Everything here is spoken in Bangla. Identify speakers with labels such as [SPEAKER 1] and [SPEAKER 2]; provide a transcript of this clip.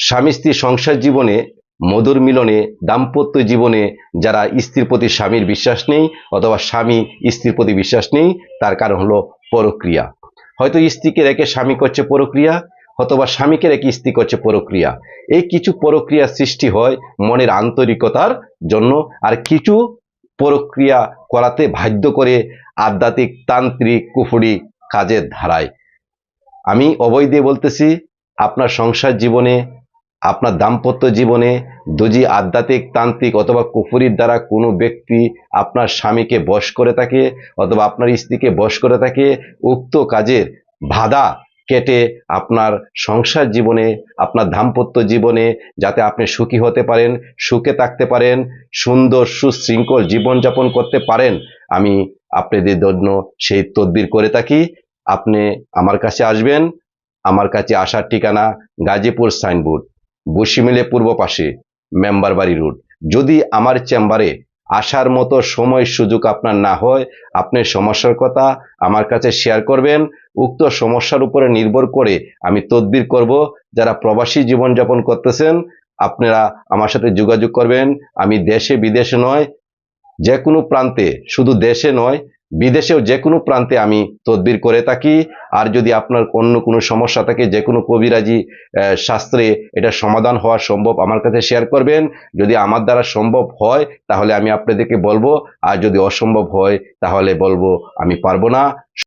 [SPEAKER 1] স্বামী স্ত্রী সংসার জীবনে, মধুর মিলনে, দাম্পত্য জীবনে যারা স্ত্রীর প্রতি স্বামীর বিশ্বাস নেই অথবা স্বামী স্ত্রীর প্রতি বিশ্বাস নেই, তার কারণ হলো পরক্রিয়া। হয়তো স্ত্রীকে রেখে স্বামী করছে পরক্রিয়া, অথবা স্বামীকে রেখে স্ত্রী করছে পরক্রিয়া। এই কিছু পরক্রিয়া সৃষ্টি হয় মনের আন্তরিকতার জন্য, আর কিছু পরক্রিয়া করাতে বাধ্য করে আধ্যাত্মিক, তান্ত্রিক, কুফুরি কাজের ধারায়। আমি অবৈ দিয়ে বলতেছি, আপনার সংসার জীবনে আপনার দাম্পত্য জীবনে যদি আধ্যাত্মিক তান্ত্রিক অথবা কুফুরির দ্বারা কোনো ব্যক্তি আপনার স্বামীকে বশ করে থাকে অথবা আপনার স্ত্রীকে বশ করে থাকে, উক্ত কাজের বাধা কেটে আপনার সংসার জীবনে, আপনার দাম্পত্য জীবনে যাতে আপনি সুখী হতে পারেন, সুখে থাকতে পারেন, সুন্দর সুশৃঙ্খল জীবনযাপন করতে পারেন, আমি আপনাদের জন্য সেই তদবির করে থাকি। আপনি আমার কাছে আসবেন। আমার কাছে আসার ঠিকানা গাজীপুর সাইনবোর্ড। বসিমিলে পূর্ব পাশে, মেম্বার বাড়ি রোড। যদি আমার চেম্বারে আসার মতো সময় সুযোগ আপনার না হয়, আপনি সমস্যার কথা আমার কাছে শেয়ার করবেন। উক্ত সমস্যার উপরে নির্ভর করে আমি তদবির করব। যারা প্রবাসী জীবনযাপন করতেছেন, আপনারা আমার সাথে যোগাযোগ করবেন। আমি দেশে বিদেশে নয় যে কোনো প্রান্তে, শুধু দেশে নয় বিদেশেও যে কোনো প্রান্তে আমি তদবির করে থাকি। আর যদি আপনার অন্য কোনো সমস্যা থাকে যে কোনো কবিরাজি শাস্ত্রে এটা সমাধান হওয়া সম্ভব, আমার কাছে শেয়ার করবেন। যদি আমার দ্বারা সম্ভব হয়, তাহলে আমি আপনাদেরকে বলব। আর যদি অসম্ভব হয়, তাহলে বলব, আমি পারব না।